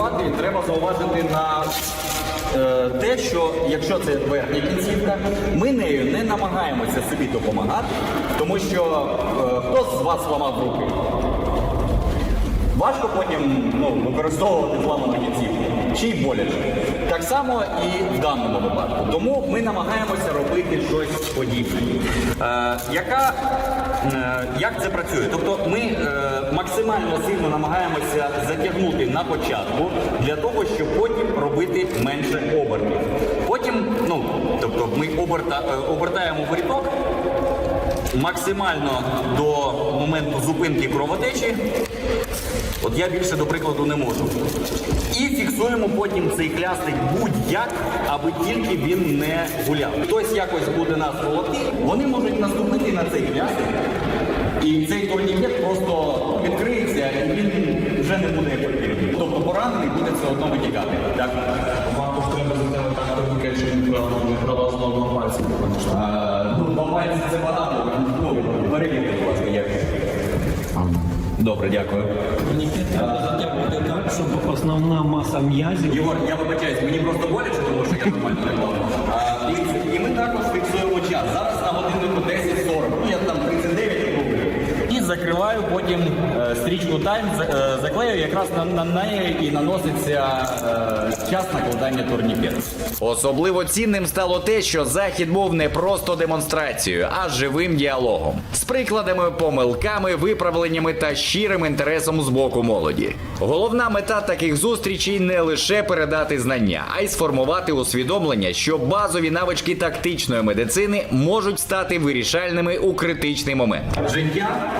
працювати, треба зауважити на е, те, що якщо це верхня кінцівка, ми нею не намагаємося собі допомагати, тому що е, хто з вас зламав руки? Важко потім ну, використовувати зламану кінцівку, чи й боляче. Так само і в даному випадку. Тому ми намагаємося робити щось подібне. Е, яка, е, як це працює? Тобто ми е, максимально сильно намагаємося затягнути на початку для того, щоб потім робити менше обертів. Потім, ну, тобто ми оберта, е, обертаємо воріток максимально до моменту зупинки кровотечі. От я більше до прикладу не можу. І фіксуємо потім цей хлястик будь-як, аби тільки він не гуляв. Хтось якось буде нас волокти, вони можуть наступити на цей хлястик, і цей турнікет просто відкриється, і він вже не буде ефективним. Тобто поранений буде все одно витікати. Так? Вам треба зробити так, щоб він не знову на Ну, по це багато. Ну, перевірте, будь ласка, як. Добре, дякую. Турнікет треба так, щоб основна маса м'язів Єгор, я вибачаюсь, мені просто боляче, тому що я нормально не. І ми також фіксуємо час. Зараз на годиннику 10.40. Ну, я там 39 роблю. І закриваю потім е, стрічку тайм, е, заклею якраз на, на неї і наноситься е, час накладання турнікету. Особливо цінним стало те, що захід був не просто демонстрацією, а живим діалогом з прикладами, помилками, виправленнями та щирим інтересом з боку молоді. Головна мета таких зустрічей не лише передати знання, а й сформувати усвідомлення, що базові навички тактичної медицини можуть стати вирішальними у критичний момент. Життя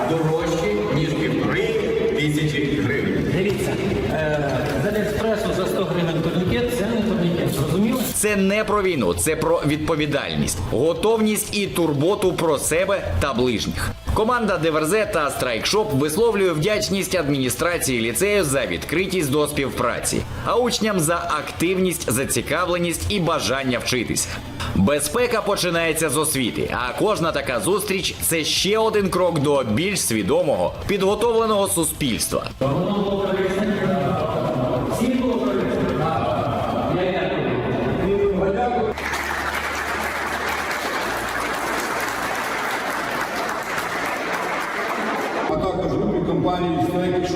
дорожче, ніж півтори тисячі гривень. Дивіться, е, з Аліекспресу за 100 гривень турнікет, це не турнікет, зрозуміло? Це не про війну, це про відповідальність, готовність і турботу про себе та ближніх. Команда Деверзе та Страйкшоп висловлює вдячність адміністрації ліцею за відкритість до співпраці, а учням за активність, зацікавленість і бажання вчитися. Безпека починається з освіти, а кожна така зустріч це ще один крок до більш свідомого, підготовленого суспільства. а також компанії за проведення